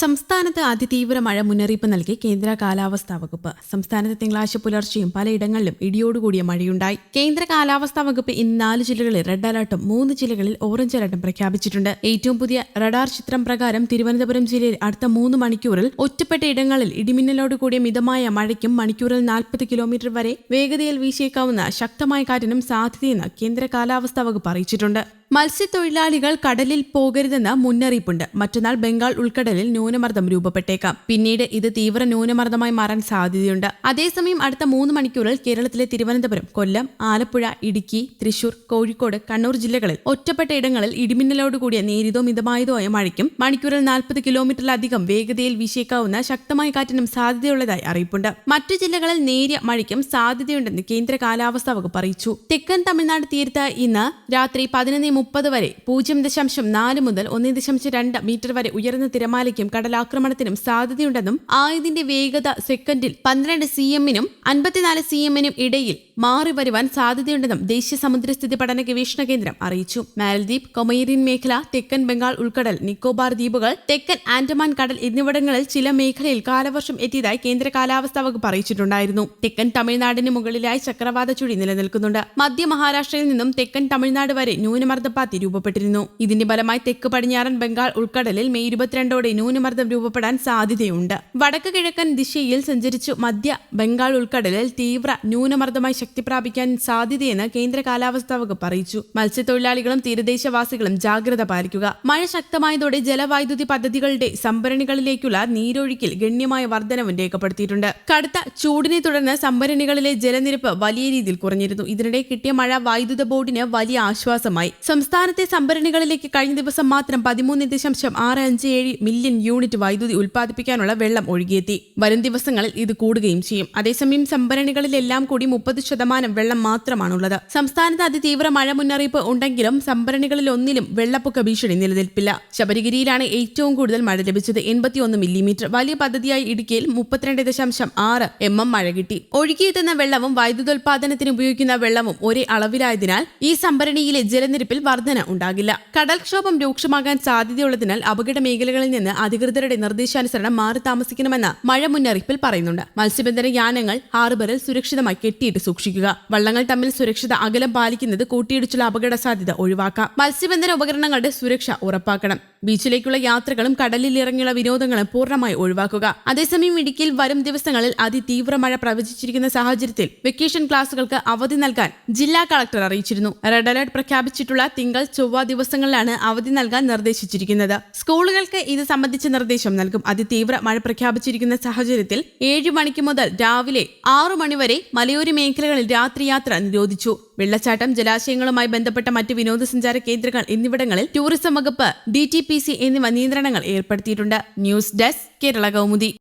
സംസ്ഥാനത്ത് അതിതീവ്ര മഴ മുന്നറിയിപ്പ് നൽകി കേന്ദ്ര കാലാവസ്ഥാ വകുപ്പ്. സംസ്ഥാനത്ത് തിങ്കളാഴ്ച പുലർച്ചെയും പലയിടങ്ങളിലും ഇടിയോടുകൂടിയ മഴയുണ്ടായി. കേന്ദ്ര കാലാവസ്ഥാ വകുപ്പ് ഇന്ന് നാല് ജില്ലകളിൽ റെഡ് അലർട്ടും മൂന്ന് ജില്ലകളിൽ ഓറഞ്ച് അലർട്ടും പ്രഖ്യാപിച്ചിട്ടുണ്ട്. ഏറ്റവും പുതിയ റഡാർ ചിത്രം പ്രകാരം തിരുവനന്തപുരം ജില്ലയിൽ അടുത്ത മൂന്ന് മണിക്കൂറിൽ ഒറ്റപ്പെട്ട ഇടങ്ങളിൽ ഇടിമിന്നലോട് കൂടിയ മിതമായ മഴയ്ക്കും മണിക്കൂറിൽ നാൽപ്പത് കിലോമീറ്റർ വരെ വേഗതയിൽ വീശിയേക്കാവുന്ന ശക്തമായ കാറ്റിനും സാധ്യതയെന്ന് കേന്ദ്ര കാലാവസ്ഥാ വകുപ്പ് അറിയിച്ചിട്ടുണ്ട്. മത്സ്യത്തൊഴിലാളികൾ കടലിൽ പോകരുതെന്ന് മുന്നറിയിപ്പുണ്ട്. മറ്റന്നാൾ ബംഗാൾ ഉൾക്കടലിൽ ന്യൂനമർദ്ദം രൂപപ്പെട്ടേക്കാം. പിന്നീട് ഇത് തീവ്ര ന്യൂനമർദ്ദമായി മാറാൻ സാധ്യതയുണ്ട്. അതേസമയം അടുത്ത മൂന്ന് മണിക്കൂറിൽ കേരളത്തിലെ തിരുവനന്തപുരം കൊല്ലം ആലപ്പുഴ ഇടുക്കി തൃശൂർ കോഴിക്കോട് കണ്ണൂർ ജില്ലകളിൽ ഒറ്റപ്പെട്ട ഇടങ്ങളിൽ ഇടിമിന്നലോട് കൂടിയ നേരിതോ മിതമായതോ ആയ മഴയ്ക്കും. മണിക്കൂറിൽ നാൽപ്പത് കിലോമീറ്ററിലധികം വേഗതയിൽ വീശേക്കാവുന്ന ശക്തമായ കാറ്റിനും സാധ്യതയുള്ളതായി അറിയിപ്പുണ്ട്. മറ്റു ജില്ലകളിൽ നേരിയ മഴയ്ക്കും സാധ്യതയുണ്ടെന്ന് കേന്ദ്ര കാലാവസ്ഥാ വകുപ്പ് അറിയിച്ചു. തെക്കൻ തമിഴ്നാട് തീരത്ത് ഇന്ന് രാത്രി പതിനൊന്ന് മുപ്പത് വരെ പൂജ്യം ദശാംശം നാല് മുതൽ ഒന്ന് ദശാംശം രണ്ട് മീറ്റർ വരെ ഉയർന്ന തിരമാലയ്ക്കും കടലാക്രമണത്തിനും സാധ്യതയുണ്ടെന്നും ആയതിന്റെ വേഗത സെക്കൻഡിൽ പന്ത്രണ്ട് സി എമ്മിനും അൻപത്തിനാല് സി എമ്മിനും ഇടയിൽ മാറി വരുവാൻ സാധ്യതയുണ്ടെന്നും ദേശീയ സമുദ്രസ്ഥിതി പഠന ഗവേഷണ കേന്ദ്രം അറിയിച്ചു. മാലദ്വീപ് കൊമൈറിൻ മേഖല തെക്കൻ ബംഗാൾ ഉൾക്കടൽ നിക്കോബാർ ദ്വീപുകൾ തെക്കൻ ആൻഡമാൻ കടൽ എന്നിവിടങ്ങളിൽ ചില മേഖലയിൽ കാലവർഷം എത്തിയതായി കേന്ദ്ര കാലാവസ്ഥാ വകുപ്പ് അറിയിച്ചിട്ടുണ്ടായിരുന്നു. തെക്കൻ തമിഴ്നാടിന് മുകളിലായി ചക്രവാത ചുഴി നിലനിൽക്കുന്നുണ്ട്. മധ്യ മഹാരാഷ്ട്രയിൽ നിന്നും തെക്കൻ തമിഴ്നാട് വരെ ന്യൂനമർദ്ദപ്പാത്തി രൂപപ്പെട്ടിരുന്നു. ഇതിന്റെ ഫലമായി തെക്ക് പടിഞ്ഞാറൻ ബംഗാൾ ഉൾക്കടലിൽ മെയ് ഇരുപത്തിരണ്ടോടെ ന്യൂനമർദ്ദം രൂപപ്പെടാൻ സാധ്യതയുണ്ട്. വടക്ക് കിഴക്കൻ ദിശയിൽ സഞ്ചരിച്ചു മധ്യ ബംഗാൾ ഉൾക്കടലിൽ തീവ്ര ന്യൂനമർദ്ദമായി ശക്തി പ്രാപിക്കാൻ സാധ്യതയെന്ന് കേന്ദ്ര കാലാവസ്ഥാ വകുപ്പ് അറിയിച്ചു. മത്സ്യത്തൊഴിലാളികളും തീരദേശവാസികളും ജാഗ്രത പാലിക്കുക. മഴ ശക്തമായതോടെ ജലവൈദ്യുതി പദ്ധതികളുടെ സംഭരണികളിലേക്കുള്ള നീരൊഴുക്കിൽ ഗണ്യമായ വർധനവും രേഖപ്പെടുത്തിയിട്ടുണ്ട്. കടുത്ത ചൂടിനെ തുടർന്ന് സംഭരണികളിലെ ജലനിരപ്പ് വലിയ രീതിയിൽ കുറഞ്ഞിരുന്നു. ഇതിനിടെ കിട്ടിയ മഴ വൈദ്യുത ബോർഡിന് വലിയ ആശ്വാസമായി. സംസ്ഥാനത്തെ സംഭരണികളിലേക്ക് കഴിഞ്ഞ ദിവസം മാത്രം പതിമൂന്ന് ദശാംശം ആറ് അഞ്ച് ഏഴ് മില്യൺ യൂണിറ്റ് വൈദ്യുതി ഉൽപ്പാദിപ്പിക്കാനുള്ള വെള്ളം ഒഴുകിയെത്തി. വരും ദിവസങ്ങളിൽ ഇത് കൂടുകയും ചെയ്യും. അതേസമയം സംഭരണികളിലെല്ലാം കൂടി മുപ്പത് ശതമാനം വെള്ളം മാത്രമാണുള്ളത്. സംസ്ഥാനത്ത് അതിതീവ്ര മഴ മുന്നറിയിപ്പ് ഉണ്ടെങ്കിലും സംഭരണികളിൽ ഒന്നിലും വെള്ളപ്പൊക്ക ഭീഷണി നിലനിൽപ്പില്ല. ശബരിഗിരിയിലാണ് ഏറ്റവും കൂടുതൽ മഴ ലഭിച്ചത് എൺപത്തിയൊന്ന് മില്ലിമീറ്റർ. വലിയ പദ്ധതിയായി ഇടുക്കിയിൽ മുപ്പത്തിരണ്ട് ദശാംശം ആറ് എം എം മഴ കിട്ടി. ഒഴുകിയെത്തുന്ന വെള്ളവും വൈദ്യുതോൽപാദനത്തിന് ഉപയോഗിക്കുന്ന വെള്ളവും ഒരേ അളവിലായതിനാൽ ഈ സംഭരണിയിലെ ജലനിരപ്പിൽ വർധന ഉണ്ടാകില്ല. കടൽക്ഷോഭം രൂക്ഷമാകാൻ സാധ്യതയുള്ളതിനാൽ അപകട മേഖലകളിൽ നിന്ന് അധികൃതരുടെ നിർദ്ദേശാനുസരണം മാറി താമസിക്കണമെന്ന് മഴ മുന്നറിയിപ്പിൽ പറയുന്നുണ്ട്. മത്സ്യബന്ധന യാനങ്ങൾ ഹാർബറിൽ സുരക്ഷിതമായി കെട്ടിയിട്ട് സൂക്ഷിക്കുക. വള്ളങ്ങൾ തമ്മിൽ സുരക്ഷിത അകലം പാലിക്കുന്നത് കൂട്ടിയിടിച്ചുള്ള അപകട സാധ്യത ഒഴിവാക്കാം. മത്സ്യബന്ധന ഉപകരണങ്ങളുടെ സുരക്ഷ ഉറപ്പാക്കണം. ബീച്ചിലേക്കുള്ള യാത്രകളും കടലിൽ ഇറങ്ങിയുള്ള വിനോദങ്ങളും പൂർണമായി ഒഴിവാക്കുക. അതേസമയം ഇടുക്കിയിൽ വരും ദിവസങ്ങളിൽ അതിതീവ്ര മഴ പ്രവചിച്ചിരിക്കുന്ന സാഹചര്യത്തിൽ വെക്കേഷൻ ക്ലാസുകൾക്ക് അവധി നൽകാൻ ജില്ലാ കളക്ടർ അറിയിച്ചിരുന്നു. റെഡ് അലർട്ട് പ്രഖ്യാപിച്ചിട്ടുള്ള തിങ്കൾ ചൊവ്വ ദിവസങ്ങളിലാണ് അവധി നൽകാൻ നിർദ്ദേശിച്ചിരിക്കുന്നത്. സ്കൂളുകൾക്ക് ഇത് സംബന്ധിച്ച നിർദ്ദേശം നൽകും. അതിതീവ്ര മഴ പ്രഖ്യാപിച്ചിരിക്കുന്ന സാഹചര്യത്തിൽ ഏഴ് മണിക്ക് മുതൽ രാവിലെ ആറു മണിവരെ മലയോര മേഖലകളിൽ രാത്രിയാത്ര നിരോധിച്ചു. വെള്ളച്ചാട്ടം ജലാശയങ്ങളുമായി ബന്ധപ്പെട്ട മറ്റ് വിനോദസഞ്ചാര കേന്ദ്രങ്ങൾ എന്നിവിടങ്ങളിൽ ടൂറിസം വകുപ്പ് ഡി ടി സി എന്നിവ നിയന്ത്രണങ്ങൾ ഏർപ്പെടുത്തിയിട്ടുണ്ട്. News desk Kerala Kaumudi.